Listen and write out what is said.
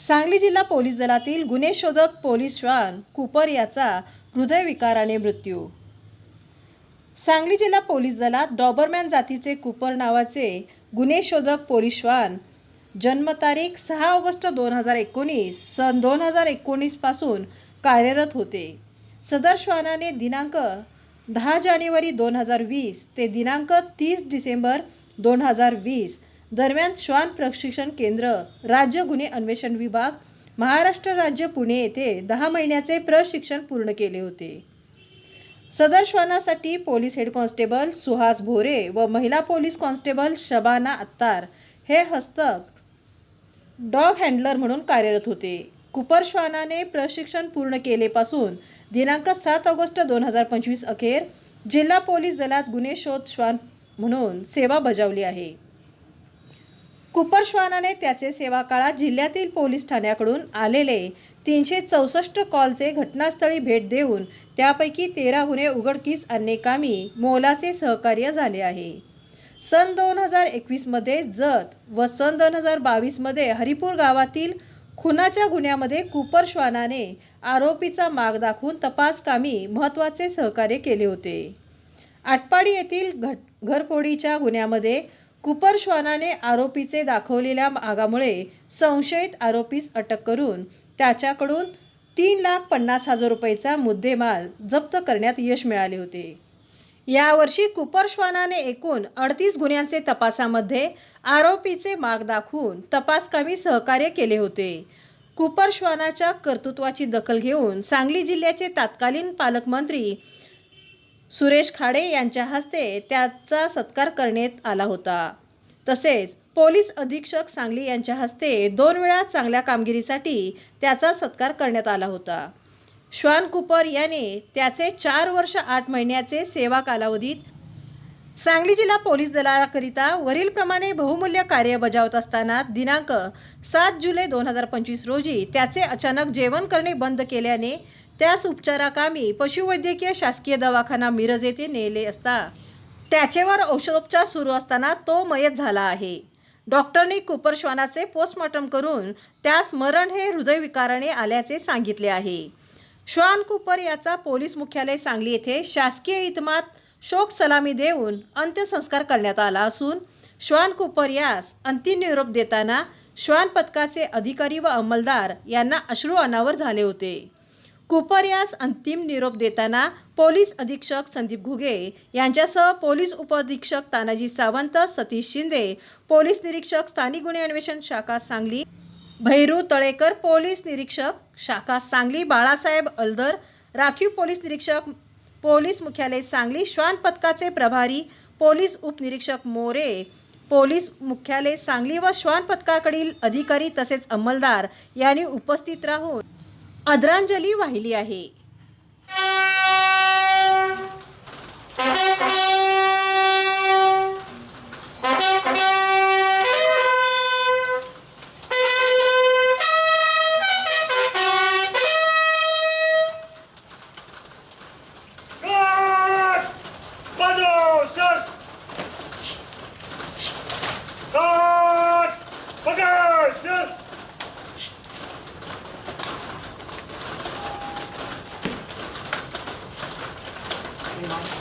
सांगली जिल्हा पोलीस दलातील गुन्हे शोधक पोलीस श्वान कुपर याचा हृदयविकाराने मृत्यू. सांगली जिल्हा पोलीस दलात डॉबरमॅन जातीचे कुपर नावाचे गुन्हे शोधक पोलीस श्वान जन्मतारीख सहा ऑगस्ट दोन हजार एकोणीस सन दोन हजार एकोणीसपासून कार्यरत होते. सदर श्वानाने दिनांक दहा जानेवारी दोन हजार वीस ते दिनांक तीस डिसेंबर दोन हजार वीस दरम्यान श्वान प्रशिक्षण केंद्र राज्य गुन्हे अन्वेषण विभाग महाराष्ट्र राज्य पुणे येथे दहा महिन्याचे प्रशिक्षण पूर्ण केले होते. सदर श्वानासाठी police head constable Suhas Bhore व महिला पोलीस कॉन्स्टेबल शबाना अत्तार हे हस्तक डॉग हँडलर म्हणून कार्यरत होते. कुपर श्वानाने प्रशिक्षण पूर्ण केलेपासून दिनांक सात ऑगस्ट दोन हजार पंचवीस अखेर जिल्हा पोलीस दलात गुन्हे शोध श्वान म्हणून सेवा बजावली आहे. कुपरश्वानाने त्याचे सेवाकाळात जिल्ह्यातील पोलीस ठाण्याकडून आलेले तीनशे चौसष्ट कॉलचे घटनास्थळी भेट देऊन त्यापैकी तेरा गुन्हे उघडकीस आणणे कामी मोलाचे सहकार्य झाले आहे. सन दोन हजार एकवीसमध्ये जत व सन दोन हजार बावीसमध्ये हरिपूर गावातील खुनाच्या गुन्ह्यामध्ये कुपर श्वानाने आरोपीचा माग दाखवून तपासकामी महत्त्वाचे सहकार्य केले होते. आटपाडी येथील घट घरफोडीच्या गुन्ह्यामध्ये कुपर श्वानाने आरोपीचे दाखवलेल्या मागामुळे संशयित आरोपीस अटक करून त्याच्याकडून तीन लाख पन्नास हजार रुपयेचा मुद्देमाल जप्त करण्यात यश मिळाले होते. यावर्षी कुपर श्वानाने एकूण अडतीस गुन्ह्यांचे तपासामध्ये आरोपीचे माग दाखवून तपासकामी सहकार्य केले होते. कुपर श्वानाच्या कर्तृत्वाची दखल घेऊन सांगली जिल्ह्याचे तत्कालीन पालकमंत्री सुरेश खाडे यांच्या हस्ते त्याचा सत्कार करण्यात आला होता. तसेच पोलीस अधीक्षक सांगली यांच्या हस्ते दोन वेळा चांगल्या कामगिरीसाठी त्याचा सत्कार करण्यात आला होता. श्वान कुपर याने त्याचे चार वर्ष आठ महिन्याचे सेवा कालावधीत सांगली जिल्हा पोलीस दलाकरिता वरीलप्रमाणे बहुमूल्य कार्य बजावत असताना दिनांक सात जुलै दोन हजार पंचवीस रोजी त्याचे अचानक जेवण करणे बंद केल्याने त्यास उपचाराकामी पशुवैद्यकीय शासकीय दवाखाना मिरज येथे नेले असता. त्याचेवर औषधोपचार सुरू असताना तो मयत झाला आहे. डॉक्टरनी कुपर श्वानाचे पोस्टमॉर्टम करून त्यास मरण हे हृदयविकाराने आल्याचे सांगितले आहे. श्वान कुपर याचा पोलीस मुख्यालय सांगली येथे शासकीय इतमात शोक सलामी देऊन अंत्यसंस्कार करण्यात आला असून श्वान कुपर यास अंतिम निरोप देताना श्वान पथकाचे अधिकारी व अंमलदार यांना अश्रू अनावर झाले होते. कुपर यास अंतिम निरोप देताना पोलीस अधीक्षक संदीप घुगे यांच्यासह पोलीस उपअधीक्षक तानाजी सावंत सतीश शिंदे पोलीस निरीक्षक स्थानिक गुन्हे अन्वेषण शाखा सांगली भैरू तळेकर पोलीस निरीक्षक शाखा सांगली बाळासाहेब अलदर राखीव पोलीस निरीक्षक पोलीस मुख्यालय सांगली श्वान पथकाचे प्रभारी पोलीस उपनिरीक्षक मोरे पोलीस मुख्यालय सांगली व श्वान पथकाकडील अधिकारी तसेच अंमलदार यांनी उपस्थित राहून आदरांजली वाहिली आहे. 你吗？